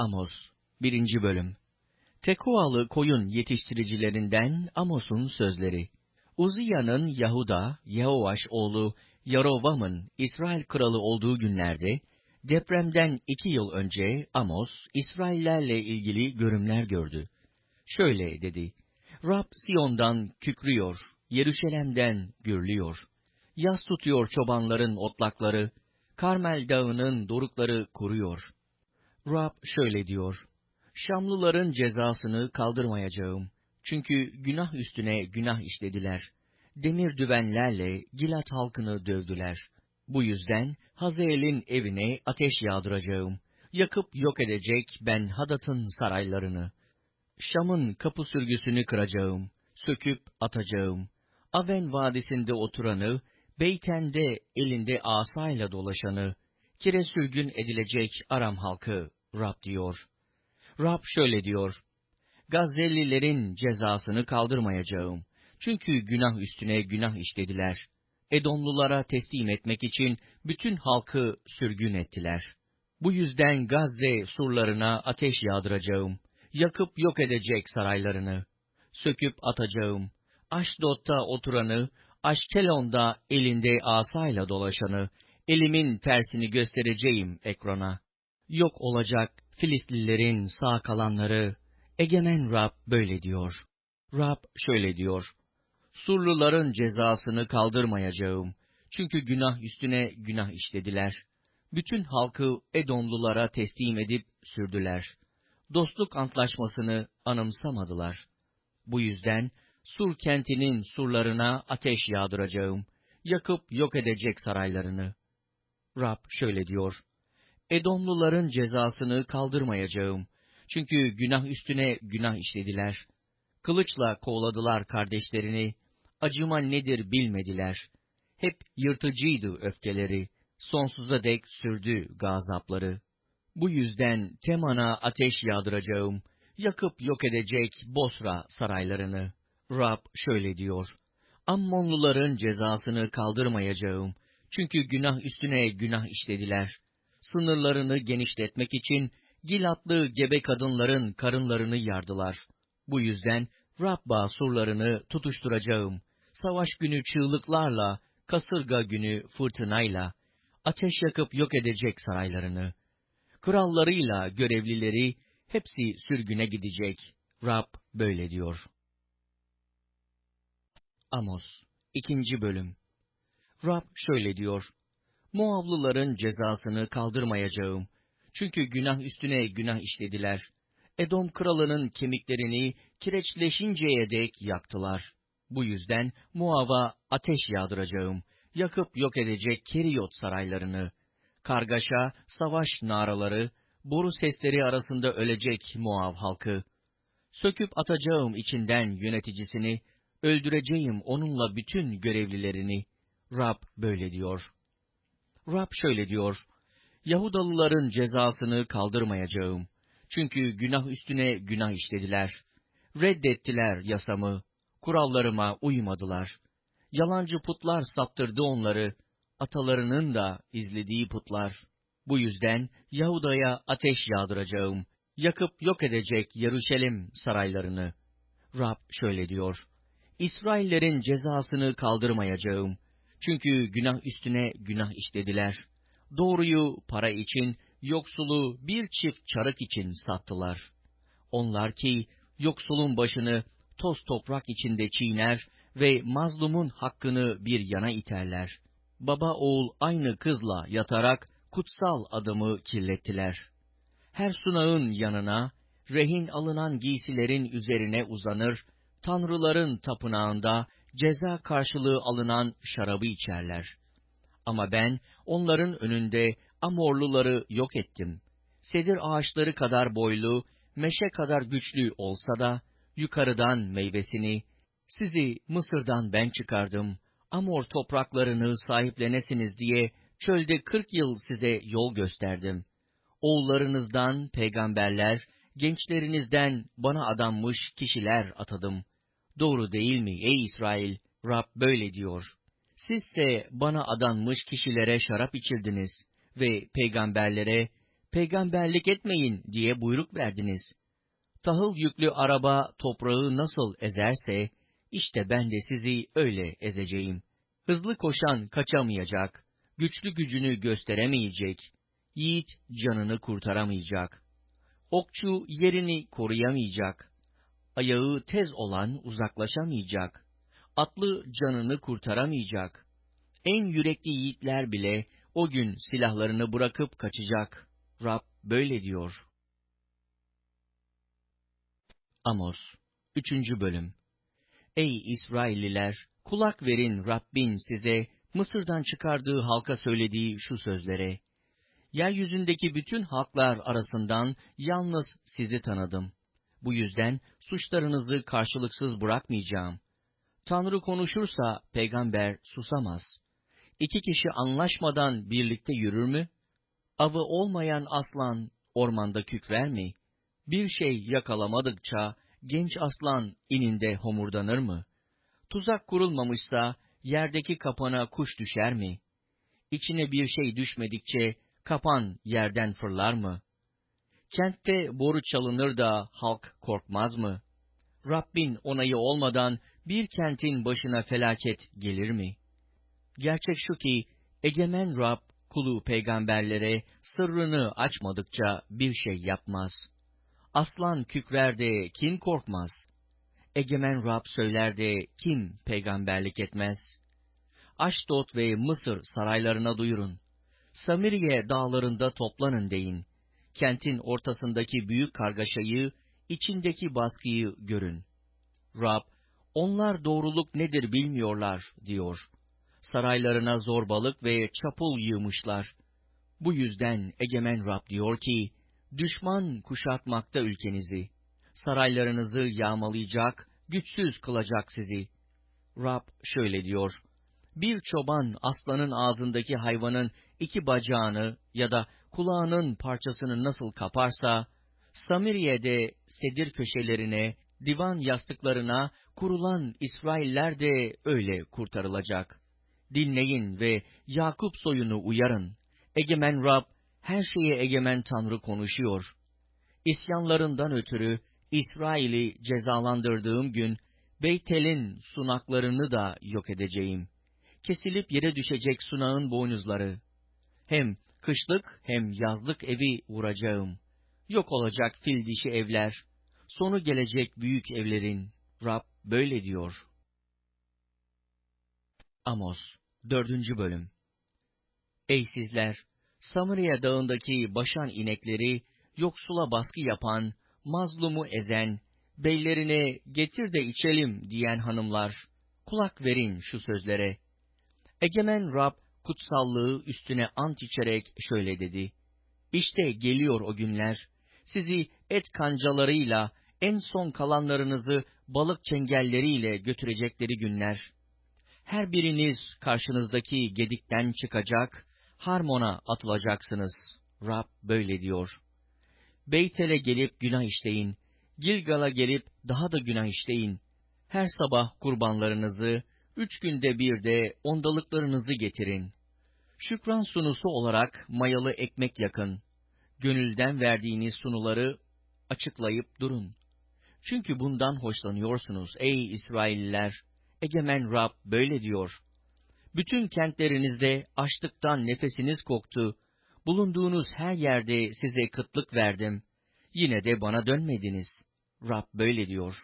Amos 1. Bölüm Tekoalı koyun yetiştiricilerinden Amos'un sözleri. Uziya'nın Yahuda, Yehovaş oğlu Yarovam'ın İsrail kralı olduğu günlerde, depremden iki yıl önce Amos, İsraillerle ilgili görümler gördü. Şöyle dedi, Rab Siyon'dan kükrüyor, Yeruşalem'den gürlüyor. Yas tutuyor çobanların otlakları, Karmel dağının dorukları kuruyor. Rab şöyle diyor, Şamlıların cezasını kaldırmayacağım. Çünkü günah üstüne günah işlediler. Demir düvenlerle Gilat halkını dövdüler. Bu yüzden Hazael'in evine ateş yağdıracağım. Yakıp yok edecek ben Hadat'ın saraylarını. Şam'ın kapı sürgüsünü kıracağım. Söküp atacağım. Aven vadisinde oturanı, Beyten'de elinde asayla dolaşanı, kire sürgün edilecek Aram halkı, Rab diyor. Rab şöyle diyor, Gazzellilerin cezasını kaldırmayacağım. Çünkü günah üstüne günah işlediler. Edomlulara teslim etmek için bütün halkı sürgün ettiler. Bu yüzden Gazze surlarına ateş yağdıracağım. Yakıp yok edecek saraylarını. Söküp atacağım. Aşdod'da oturanı, Aşkelon'da elinde asayla dolaşanı, elimin tersini göstereceğim ekrana. Yok olacak Filistlilerin sağ kalanları, Egemen Rab böyle diyor. Rab şöyle diyor. Surluların cezasını kaldırmayacağım. Çünkü günah üstüne günah işlediler. Bütün halkı Edomlulara teslim edip sürdüler. Dostluk antlaşmasını anımsamadılar. Bu yüzden Sur kentinin surlarına ateş yağdıracağım. Yakıp yok edecek saraylarını. Rab şöyle diyor. Edomluların cezasını kaldırmayacağım. Çünkü günah üstüne günah işlediler. Kılıçla kovladılar kardeşlerini. Acıma nedir bilmediler. Hep yırtıcıydı öfkeleri. Sonsuza dek sürdü gazapları. Bu yüzden Teman'a ateş yağdıracağım. Yakıp yok edecek Bosra saraylarını. Rab şöyle diyor. Ammonluların cezasını kaldırmayacağım. Çünkü günah üstüne günah işlediler. Sınırlarını genişletmek için Gilatlı gebe kadınların karınlarını yardılar. Bu yüzden Rabba surlarını tutuşturacağım. Savaş günü çığlıklarla, kasırga günü fırtınayla, ateş yakıp yok edecek saraylarını. Krallarıyla görevlileri hepsi sürgüne gidecek. Rab böyle diyor. Amos 2. Bölüm Rab şöyle diyor. Moavlıların cezasını kaldırmayacağım. Çünkü günah üstüne günah işlediler. Edom kralının kemiklerini kireçleşinceye dek yaktılar. Bu yüzden Moav'a ateş yağdıracağım. Yakıp yok edecek Keriyot saraylarını. Kargaşa, savaş naraları, boru sesleri arasında ölecek Moav halkı. Söküp atacağım içinden yöneticisini, öldüreceğim onunla bütün görevlilerini. Rab böyle diyor. Rab şöyle diyor, Yahudalıların cezasını kaldırmayacağım. Çünkü günah üstüne günah işlediler. Reddettiler yasamı, kurallarıma uymadılar. Yalancı putlar saptırdı onları, atalarının da izlediği putlar. Bu yüzden Yahuda'ya ateş yağdıracağım, yakıp yok edecek Yeruşalim saraylarını. Rab şöyle diyor, İsraillerin cezasını kaldırmayacağım. Çünkü günah üstüne günah işlediler. Doğruyu para için, yoksulu bir çift çarık için sattılar. Onlar ki yoksulun başını toz toprak içinde çiğner ve mazlumun hakkını bir yana iterler. Baba oğul aynı kızla yatarak kutsal adımı kirlettiler. Her sunağın yanına, rehin alınan giysilerin üzerine uzanır, tanrıların tapınağında ceza karşılığı alınan şarabı içerler. Ama ben onların önünde Amorluları yok ettim. Sedir ağaçları kadar boylu, meşe kadar güçlü olsa da, yukarıdan meyvesini, sizi Mısır'dan ben çıkardım, Amor topraklarını sahiplenesiniz diye çölde kırk yıl size yol gösterdim. Oğullarınızdan peygamberler, gençlerinizden bana adanmış kişiler atadım. Doğru değil mi ey İsrail? Rab böyle diyor. Sizse bana adanmış kişilere şarap içirdiniz ve peygamberlere, peygamberlik etmeyin diye buyruk verdiniz. Tahıl yüklü araba toprağı nasıl ezerse, işte ben de sizi öyle ezeceğim. Hızlı koşan kaçamayacak, güçlü gücünü gösteremeyecek, yiğit canını kurtaramayacak. Okçu yerini koruyamayacak, ayağı tez olan uzaklaşamayacak, atlı canını kurtaramayacak. En yürekli yiğitler bile o gün silahlarını bırakıp kaçacak. Rab böyle diyor. Amos 3. Bölüm Ey İsrailliler! Kulak verin Rabbin size Mısır'dan çıkardığı halka söylediği şu sözlere. Yeryüzündeki bütün halklar arasından yalnız sizi tanıdım. Bu yüzden suçlarınızı karşılıksız bırakmayacağım. Tanrı konuşursa peygamber susamaz. İki kişi anlaşmadan birlikte yürür mü? Avı olmayan aslan ormanda kükrer mi? Bir şey yakalamadıkça genç aslan ininde homurdanır mı? Tuzak kurulmamışsa yerdeki kapana kuş düşer mi? İçine bir şey düşmedikçe kapan yerden fırlar mı? Kentte boru çalınır da halk korkmaz mı? Rabbin onayı olmadan bir kentin başına felaket gelir mi? Gerçek şu ki, egemen Rab, kulu peygamberlere sırrını açmadıkça bir şey yapmaz. Aslan kükrerde kim korkmaz? Egemen Rab söyler de kim peygamberlik etmez? Aşdot ve Mısır saraylarına duyurun. Samiriye dağlarında toplanın deyin. Kentin ortasındaki büyük kargaşayı, içindeki baskıyı görün. Rab, onlar doğruluk nedir bilmiyorlar, diyor. Saraylarına zorbalık ve çapul yığmışlar. Bu yüzden egemen Rab diyor ki, düşman kuşatmakta ülkenizi. Saraylarınızı yağmalayacak, güçsüz kılacak sizi. Rab şöyle diyor, bir çoban aslanın ağzındaki hayvanın iki bacağını ya da kulağının parçasını nasıl kaparsa, Samiriye'de sedir köşelerine, divan yastıklarına kurulan İsrailler de öyle kurtarılacak. Dinleyin ve Yakup soyunu uyarın. Egemen Rab, her şeye egemen Tanrı konuşuyor. İsyanlarından ötürü İsrail'i cezalandırdığım gün, Beytel'in sunaklarını da yok edeceğim. Kesilip yere düşecek sunağın boynuzları. Hem kışlık hem yazlık evi vuracağım. Yok olacak fil dişi evler. Sonu gelecek büyük evlerin. Rab böyle diyor. Amos 4. Bölüm Ey sizler! Samariya dağındaki başan inekleri, yoksula baskı yapan, mazlumu ezen, beylerine getir de içelim diyen hanımlar, kulak verin şu sözlere. Egemen Rab, kutsallığı üstüne ant içerek şöyle dedi. İşte geliyor o günler, sizi et kancalarıyla, en son kalanlarınızı balık çengelleriyle götürecekleri günler. Her biriniz karşınızdaki gedikten çıkacak, Harmon'a atılacaksınız. Rab böyle diyor. Beytel'e gelip günah işleyin, Gilgal'a gelip daha da günah işleyin. Her sabah kurbanlarınızı, üç günde bir de ondalıklarınızı getirin. Şükran sunusu olarak mayalı ekmek yakın. Gönülden verdiğiniz sunuları açıklayıp durun. Çünkü bundan hoşlanıyorsunuz ey İsrailliler. Egemen Rab böyle diyor. Bütün kentlerinizde açlıktan nefesiniz koktu. Bulunduğunuz her yerde size kıtlık verdim. Yine de bana dönmediniz. Rab böyle diyor.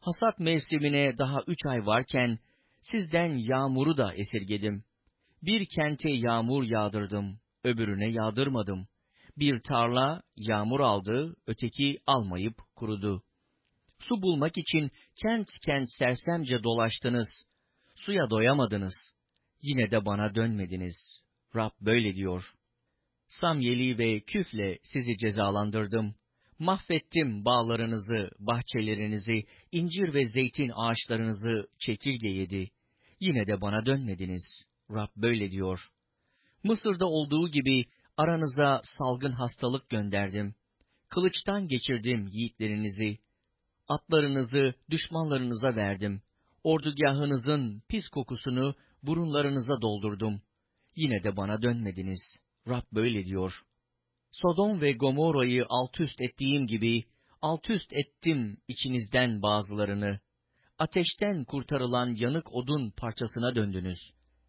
Hasat mevsimine daha üç ay varken, sizden yağmuru da esirgedim. Bir kente yağmur yağdırdım, öbürüne yağdırmadım. Bir tarla yağmur aldı, öteki almayıp kurudu. Su bulmak için kent kent sersemce dolaştınız. Suya doyamadınız. Yine de bana dönmediniz. Rab böyle diyor. Samyeli ve küfle sizi cezalandırdım. Mahvettim bağlarınızı, bahçelerinizi, incir ve zeytin ağaçlarınızı çekirge yedi. Yine de bana dönmediniz. Rab böyle diyor. Mısır'da olduğu gibi aranıza salgın hastalık gönderdim. Kılıçtan geçirdim yiğitlerinizi. Atlarınızı düşmanlarınıza verdim. Ordugahınızın pis kokusunu burunlarınıza doldurdum. Yine de bana dönmediniz. Rab böyle diyor. Sodom ve Gomorra'yı alt üst ettiğim gibi, alt üst ettim içinizden bazılarını. Ateşten kurtarılan yanık odun parçasına döndünüz.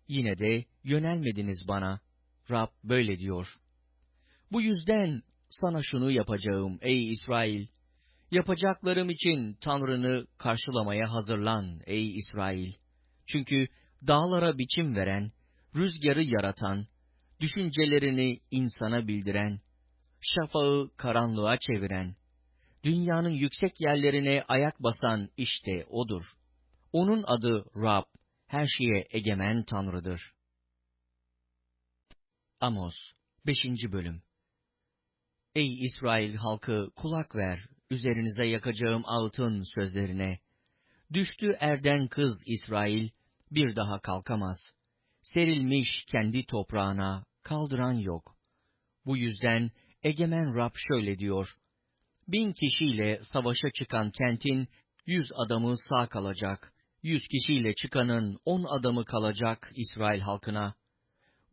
Yine de yönelmediniz bana. Rab böyle diyor. Bu yüzden sana şunu yapacağım ey İsrail. Yapacaklarım için Tanrını karşılamaya hazırlan ey İsrail. Çünkü dağlara biçim veren, rüzgarı yaratan, düşüncelerini insana bildiren, şafağı karanlığa çeviren, dünyanın yüksek yerlerine ayak basan işte O'dur. O'nun adı Rab, her şeye egemen Tanrı'dır. Amos 5. Bölüm Ey İsrail halkı kulak ver, üzerinize yakacağım ağıtın sözlerine. Düştü erden kız İsrail, bir daha kalkamaz. Serilmiş kendi toprağına, kaldıran yok. Bu yüzden egemen Rab şöyle diyor. Bin kişiyle savaşa çıkan kentin, yüz adamı sağ kalacak. Yüz kişiyle çıkanın on adamı kalacak İsrail halkına.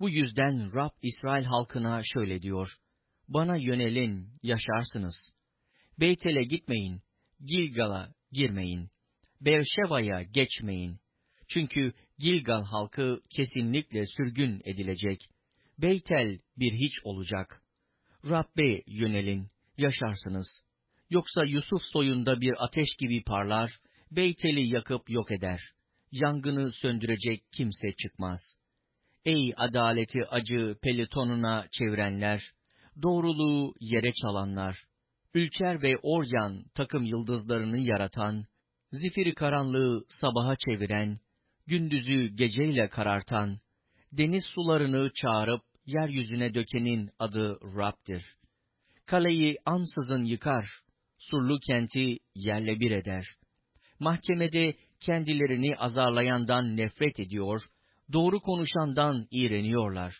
Bu yüzden Rab İsrail halkına şöyle diyor. Bana yönelin, yaşarsınız. Beytel'e gitmeyin, Gilgal'a girmeyin. Berşeva'ya geçmeyin. Çünkü Gilgal halkı kesinlikle sürgün edilecek. Beytel bir hiç olacak. Rabbe yönelin, yaşarsınız. Yoksa Yusuf soyunda bir ateş gibi parlar, Beytel'i yakıp yok eder. Yangını söndürecek kimse çıkmaz. Ey adaleti acı pelitonuna çevirenler, doğruluğu yere çalanlar, Ülker ve Oryan takım yıldızlarını yaratan, zifiri karanlığı sabaha çeviren, gündüzü geceyle karartan, deniz sularını çağırıp yeryüzüne dökenin adı Rab'dir. Kaleyi ansızın yıkar, surlu kenti yerle bir eder. Mahkemede kendilerini azarlayandan nefret ediyor, doğru konuşandan iğreniyorlar.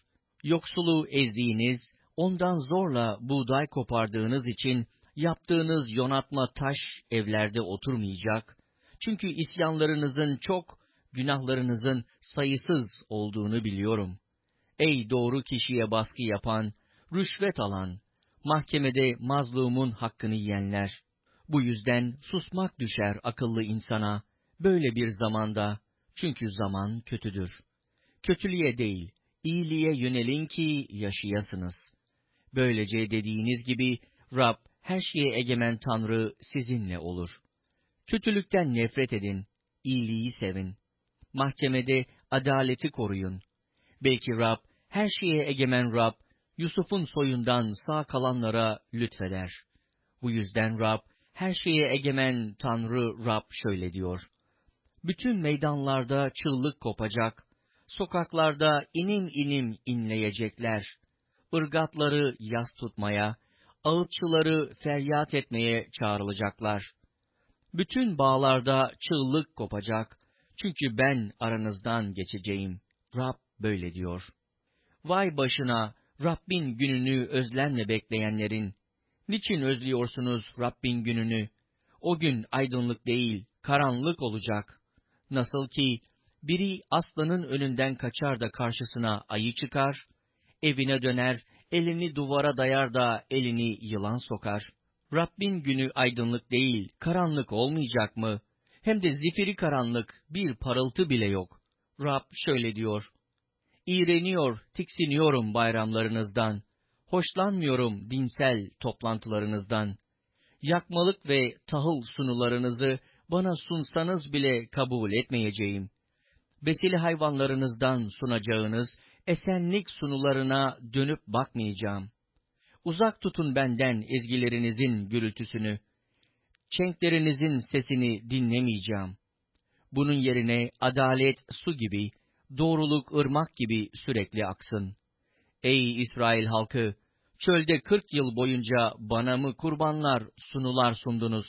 Yoksulu ezdiğiniz, ondan zorla buğday kopardığınız için yaptığınız yonatma taş evlerde oturmayacak. Çünkü isyanlarınızın çok, günahlarınızın sayısız olduğunu biliyorum. Ey doğru kişiye baskı yapan, rüşvet alan, mahkemede mazlumun hakkını yiyenler. Bu yüzden susmak düşer akıllı insana, böyle bir zamanda, çünkü zaman kötüdür. Kötülüğe değil, iyiliğe yönelin ki yaşayasınız. Böylece dediğiniz gibi, Rab, her şeye egemen Tanrı sizinle olur. Kötülükten nefret edin, iyiliği sevin. Mahkemede adaleti koruyun. Belki Rab, her şeye egemen Rab, Yusuf'un soyundan sağ kalanlara lütfeder. Bu yüzden Rab, her şeye egemen Tanrı Rab şöyle diyor. Bütün meydanlarda çığlık kopacak, sokaklarda inim inim inleyecekler. Irgatları yas tutmaya, ağıtçıları feryat etmeye çağrılacaklar. Bütün bağlarda çığlık kopacak, çünkü ben aranızdan geçeceğim. Rab böyle diyor. Vay başına Rabbin gününü özlemle bekleyenlerin. Niçin özlüyorsunuz Rabbin gününü? O gün aydınlık değil, karanlık olacak. Nasıl ki biri aslanın önünden kaçar da karşısına ayı çıkar, evine döner, elini duvara dayar da elini yılan sokar. Rabbin günü aydınlık değil, karanlık olmayacak mı? Hem de zifiri karanlık, bir parıltı bile yok. Rab şöyle diyor, İğreniyor, tiksiniyorum bayramlarınızdan. Hoşlanmıyorum dinsel toplantılarınızdan. Yakmalık ve tahıl sunularınızı bana sunsanız bile kabul etmeyeceğim. Besili hayvanlarınızdan sunacağınız esenlik sunularına dönüp bakmayacağım. Uzak tutun benden ezgilerinizin gürültüsünü. Çenklerinizin sesini dinlemeyeceğim. Bunun yerine adalet su gibi, doğruluk ırmak gibi sürekli aksın. Ey İsrail halkı! Çölde kırk yıl boyunca bana mı kurbanlar, sunular sundunuz?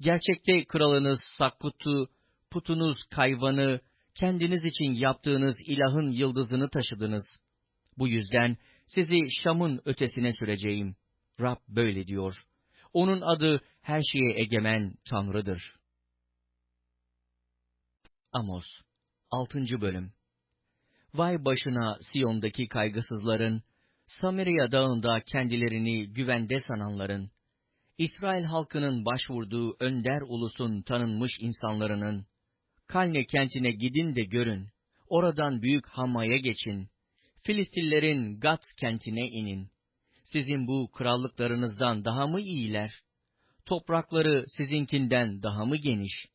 Gerçekte kralınız Sakkut'u, putunuz Kayvan'ı, kendiniz için yaptığınız ilahın yıldızını taşıdınız. Bu yüzden sizi Şam'ın ötesine süreceğim. Rab böyle diyor. Onun adı her şeye egemen Tanrı'dır. Amos 6. Bölüm Vay başına Siyon'daki kaygısızların, Samiriya dağında kendilerini güvende sananların, İsrail halkının başvurduğu önder ulusun tanınmış insanlarının, Kalne kentine gidin de görün, oradan büyük Hamma'ya geçin, Filistillerin Gat kentine inin. Sizin bu krallıklarınızdan daha mı iyiler? Toprakları sizinkinden daha mı geniş?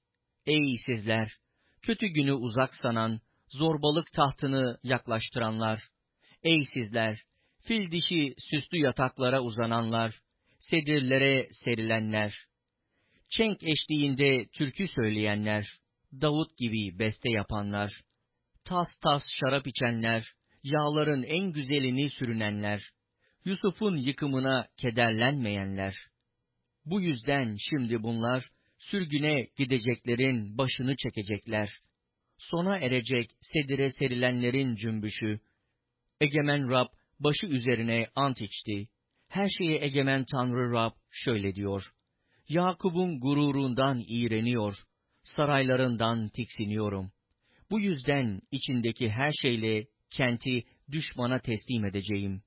Ey sizler! Kötü günü uzak sanan, zorbalık tahtını yaklaştıranlar! Ey sizler! Fil dişi süslü yataklara uzananlar! Sedirlere serilenler! Çenk eşliğinde türkü söyleyenler! Davut gibi beste yapanlar! Tas tas şarap içenler! Yağların en güzelini sürünenler! Yusuf'un yıkımına kederlenmeyenler! Bu yüzden şimdi bunlar, sürgüne gideceklerin başını çekecekler. Sona erecek sedire serilenlerin cümbüşü. Egemen Rab başı üzerine ant içti. Her şeye egemen Tanrı Rab şöyle diyor. Yakup'un gururundan iğreniyor, saraylarından tiksiniyorum. Bu yüzden içindeki her şeyle kenti düşmana teslim edeceğim.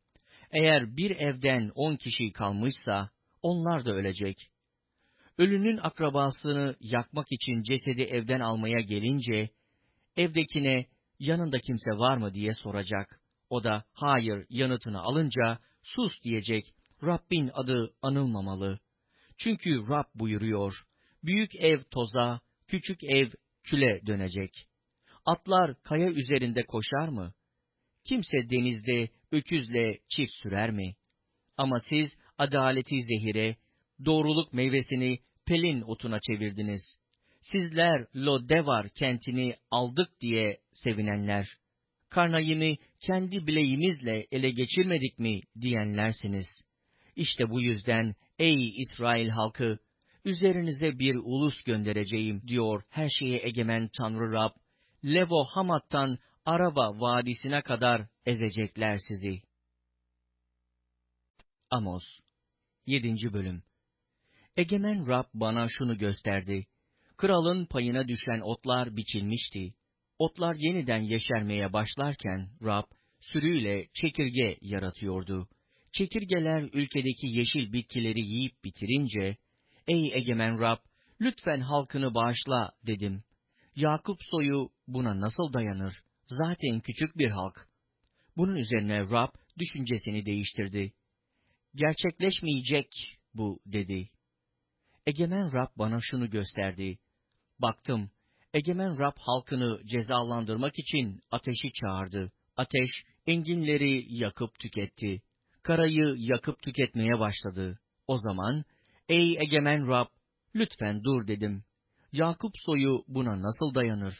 Eğer bir evden on kişi kalmışsa, onlar da ölecek. Ölünün akrabasını yakmak için cesedi evden almaya gelince, evdekine yanında kimse var mı diye soracak. O da hayır yanıtını alınca sus diyecek. Rabbin adı anılmamalı. Çünkü Rab buyuruyor. Büyük ev toza, küçük ev küle dönecek. Atlar kaya üzerinde koşar mı? Kimse denizde öküzle çift sürer mi? Ama siz adaleti zehire, doğruluk meyvesini pelin otuna çevirdiniz. Sizler Lodevar kentini aldık diye sevinenler, Karnayim'i kendi bileğimizle ele geçirmedik mi diyenlersiniz. İşte bu yüzden ey İsrail halkı, üzerinize bir ulus göndereceğim diyor her şeye egemen Tanrı Rab. Levo Hamat'tan Araba vadisine kadar ezecekler sizi. Amos 7. Bölüm Egemen Rab bana şunu gösterdi. Kralın payına düşen otlar biçilmişti. Otlar yeniden yeşermeye başlarken Rab sürüyle çekirge yaratıyordu. Çekirgeler ülkedeki yeşil bitkileri yiyip bitirince, ''Ey egemen Rab, lütfen halkını bağışla.'' dedim. Yakup soyu buna nasıl dayanır? Zaten küçük bir halk. Bunun üzerine Rab düşüncesini değiştirdi. Gerçekleşmeyecek bu dedi. Egemen Rab bana şunu gösterdi. Baktım, Egemen Rab halkını cezalandırmak için ateşi çağırdı. Ateş, enginleri yakıp tüketti. Karayı yakıp tüketmeye başladı. O zaman, ey Egemen Rab, lütfen dur dedim. Yakup soyu buna nasıl dayanır?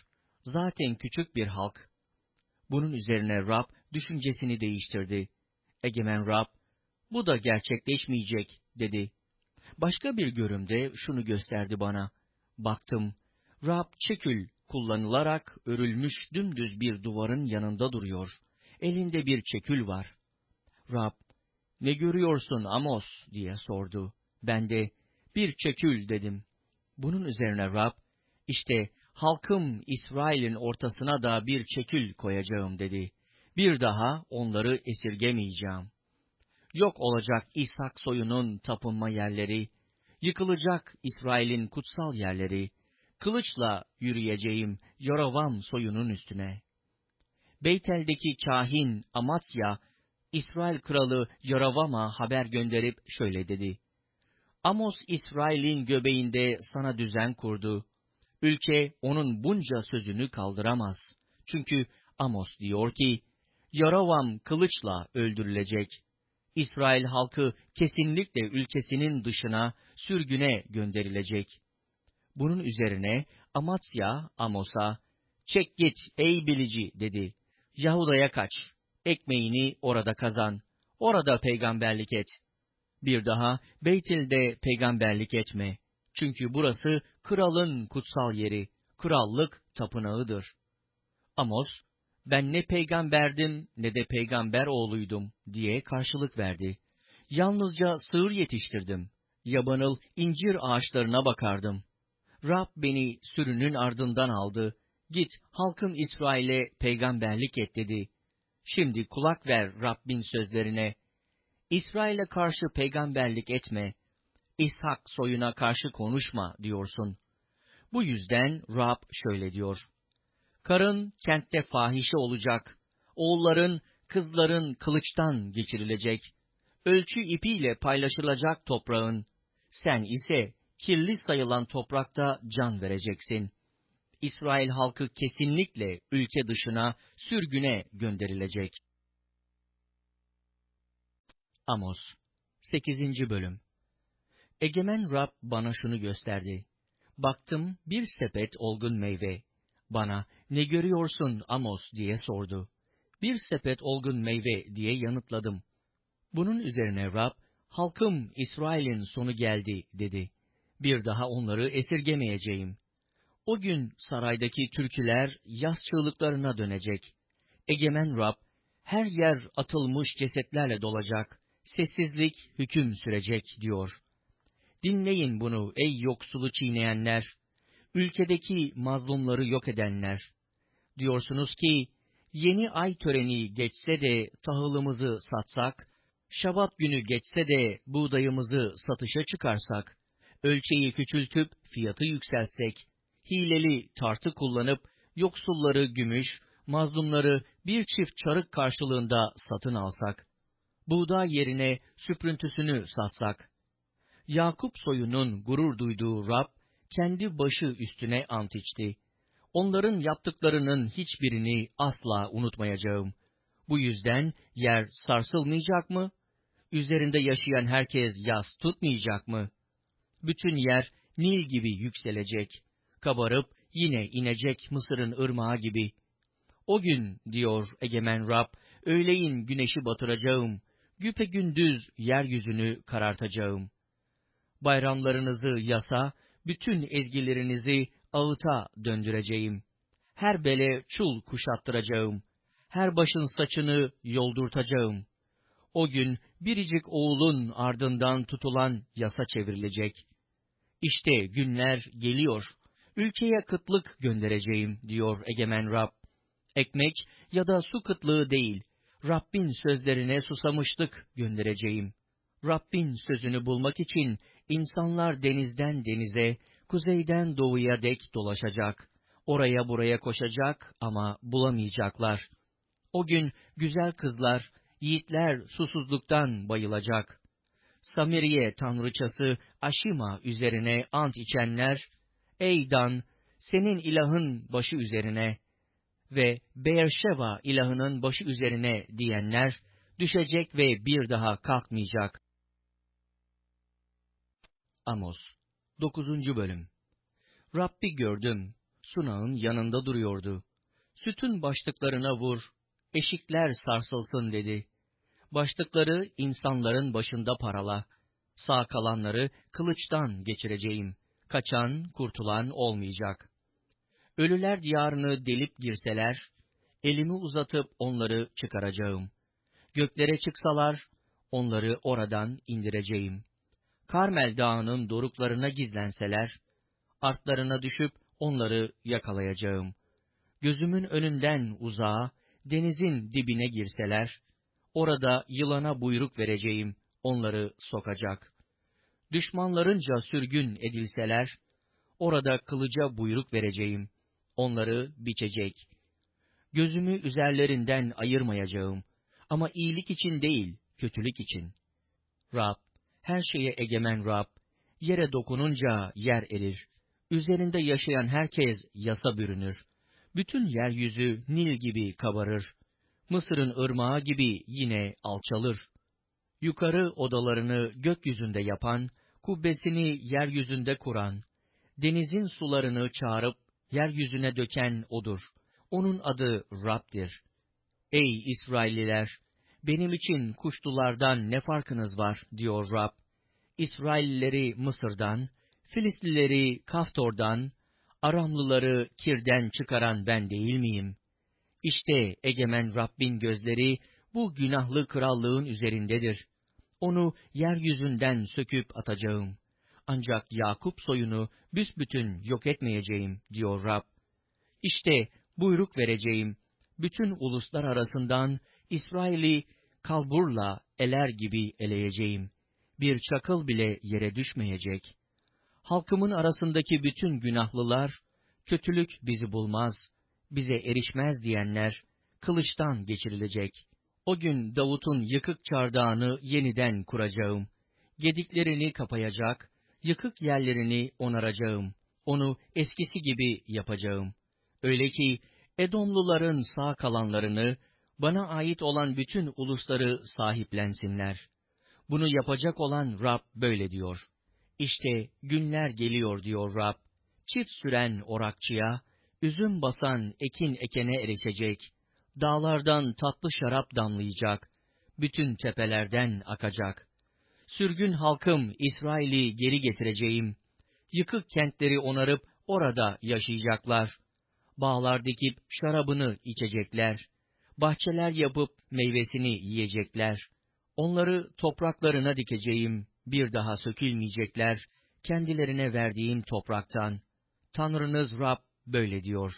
Zaten küçük bir halk. Bunun üzerine Rab düşüncesini değiştirdi. Egemen Rab, bu da gerçekleşmeyecek, dedi. Başka bir görümde şunu gösterdi bana. Baktım, Rab çekül kullanılarak örülmüş dümdüz bir duvarın yanında duruyor. Elinde bir çekül var. Rab, ne görüyorsun Amos diye sordu. Ben de, bir çekül dedim. Bunun üzerine Rab, işte halkım İsrail'in ortasına da bir çekül koyacağım dedi. Bir daha onları esirgemeyeceğim. Yok olacak İshak soyunun tapınma yerleri, yıkılacak İsrail'in kutsal yerleri, kılıçla yürüyeceğim Yoravam soyunun üstüne. Beytel'deki kahin Amatsya, İsrail kralı Yoravam'a haber gönderip şöyle dedi. Amos İsrail'in göbeğinde sana düzen kurdu. Ülke onun bunca sözünü kaldıramaz. Çünkü Amos diyor ki, Yoravam kılıçla öldürülecek. İsrail halkı kesinlikle ülkesinin dışına, sürgüne gönderilecek. Bunun üzerine Amatsya Amos'a, çek git ey bilici dedi. Yahuda'ya kaç, ekmeğini orada kazan, orada peygamberlik et. Bir daha Beytil'de peygamberlik etme. Çünkü burası kralın kutsal yeri, krallık tapınağıdır. Amos, ben ne peygamberdim ne de peygamber oğluydum diye karşılık verdi. Yalnızca sığır yetiştirdim. Yabanıl incir ağaçlarına bakardım. Rab beni sürünün ardından aldı. Git halkım İsrail'e peygamberlik et dedi. Şimdi kulak ver Rabbin sözlerine. İsrail'e karşı peygamberlik etme, İshak soyuna karşı konuşma diyorsun. Bu yüzden Rab şöyle diyor. Karın kentte fahişe olacak, oğulların, kızların kılıçtan geçirilecek, ölçü ipiyle paylaşılacak toprağın, sen ise kirli sayılan toprakta can vereceksin. İsrail halkı kesinlikle ülke dışına, sürgüne gönderilecek. Amos 8. Bölüm Egemen Rab bana şunu gösterdi. Baktım bir sepet olgun meyve. Bana ne görüyorsun Amos diye sordu. Bir sepet olgun meyve diye yanıtladım. Bunun üzerine Rab, halkım İsrail'in sonu geldi dedi. Bir daha onları esirgemeyeceğim. O gün saraydaki türküler yaz çığlıklarına dönecek. Egemen Rab, her yer atılmış cesetlerle dolacak, sessizlik hüküm sürecek diyor. Dinleyin bunu ey yoksulu çiğneyenler, ülkedeki mazlumları yok edenler. Diyorsunuz ki, yeni ay töreni geçse de tahılımızı satsak, şabat günü geçse de buğdayımızı satışa çıkarsak, ölçeği küçültüp fiyatı yükseltsek, hileli tartı kullanıp yoksulları gümüş, mazlumları bir çift çarık karşılığında satın alsak, buğday yerine süprüntüsünü satsak, Yakup soyunun gurur duyduğu Rab, kendi başı üstüne ant içti. Onların yaptıklarının hiçbirini asla unutmayacağım. Bu yüzden yer sarsılmayacak mı? Üzerinde yaşayan herkes yas tutmayacak mı? Bütün yer Nil gibi yükselecek. Kabarıp yine inecek Mısır'ın ırmağı gibi. O gün, diyor egemen Rab, öğleyin güneşi batıracağım, güpe gündüz yeryüzünü karartacağım. Bayramlarınızı yasa, bütün ezgilerinizi ağıta döndüreceğim. Her bele çul kuşattıracağım. Her başın saçını yoldurtacağım. O gün biricik oğulun ardından tutulan yasa çevrilecek. İşte günler geliyor. Ülkeye kıtlık göndereceğim, diyor egemen Rab. Ekmek ya da su kıtlığı değil, Rabbin sözlerine susamışlık göndereceğim. Rabbin sözünü bulmak için insanlar denizden denize, kuzeyden doğuya dek dolaşacak. Oraya buraya koşacak ama bulamayacaklar. O gün güzel kızlar, yiğitler susuzluktan bayılacak. Samiriye tanrıçası Aşima üzerine ant içenler, Ey Dan, senin ilahın başı üzerine ve Beerşeva ilahının başı üzerine diyenler, düşecek ve bir daha kalkmayacak. Amos 9. Bölüm Rabbi gördüm, sunağın yanında duruyordu. Sütün başlıklarına vur, eşikler sarsılsın dedi. Başlıkları insanların başında parala, sağ kalanları kılıçtan geçireceğim. Kaçan, kurtulan olmayacak. Ölüler diyarını delip girseler, elimi uzatıp onları çıkaracağım. Göklere çıksalar, onları oradan indireceğim.'' Karmel Dağı'nın doruklarına gizlenseler, artlarına düşüp onları yakalayacağım. Gözümün önünden uzağa, denizin dibine girseler, orada yılana buyruk vereceğim, onları sokacak. Düşmanlarınca sürgün edilseler, orada kılıca buyruk vereceğim, onları biçecek. Gözümü üzerlerinden ayırmayacağım ama iyilik için değil, kötülük için. Rab, her şeye egemen Rab, yere dokununca yer erir. Üzerinde yaşayan herkes yasa bürünür. Bütün yeryüzü Nil gibi kabarır. Mısır'ın ırmağı gibi yine alçalır. Yukarı odalarını gökyüzünde yapan, kubbesini yeryüzünde kuran, denizin sularını çağırıp yeryüzüne döken odur. Onun adı Rab'dir. Ey İsrailliler! Benim için kuştulardan ne farkınız var, diyor Rab. İsraillileri Mısır'dan, Filistlileri Kaftor'dan, Aramlıları Kir'den çıkaran ben değil miyim? İşte egemen Rabbin gözleri bu günahlı krallığın üzerindedir. Onu yeryüzünden söküp atacağım. Ancak Yakup soyunu büsbütün yok etmeyeceğim, diyor Rab. İşte buyruk vereceğim. Bütün uluslar arasından İsrail'i kalburla eler gibi eleyeceğim. Bir çakıl bile yere düşmeyecek. Halkımın arasındaki bütün günahlılar, kötülük bizi bulmaz, bize erişmez diyenler, kılıçtan geçirilecek. O gün Davut'un yıkık çardağını yeniden kuracağım. Gediklerini kapayacak, yıkık yerlerini onaracağım. Onu eskisi gibi yapacağım. Öyle ki Edomluların sağ kalanlarını, bana ait olan bütün ulusları sahiplensinler. Bunu yapacak olan Rab böyle diyor. İşte günler geliyor diyor Rab. Çift süren orakçıya, üzüm basan ekin ekene erişecek. Dağlardan tatlı şarap damlayacak. Bütün tepelerden akacak. Sürgün halkım İsrail'i geri getireceğim. Yıkık kentleri onarıp orada yaşayacaklar. Bağlar dikip şarabını içecekler. Bahçeler yapıp meyvesini yiyecekler. Onları topraklarına dikeceğim, bir daha sökülmeyecekler, kendilerine verdiğim topraktan. Tanrınız Rab böyle diyor.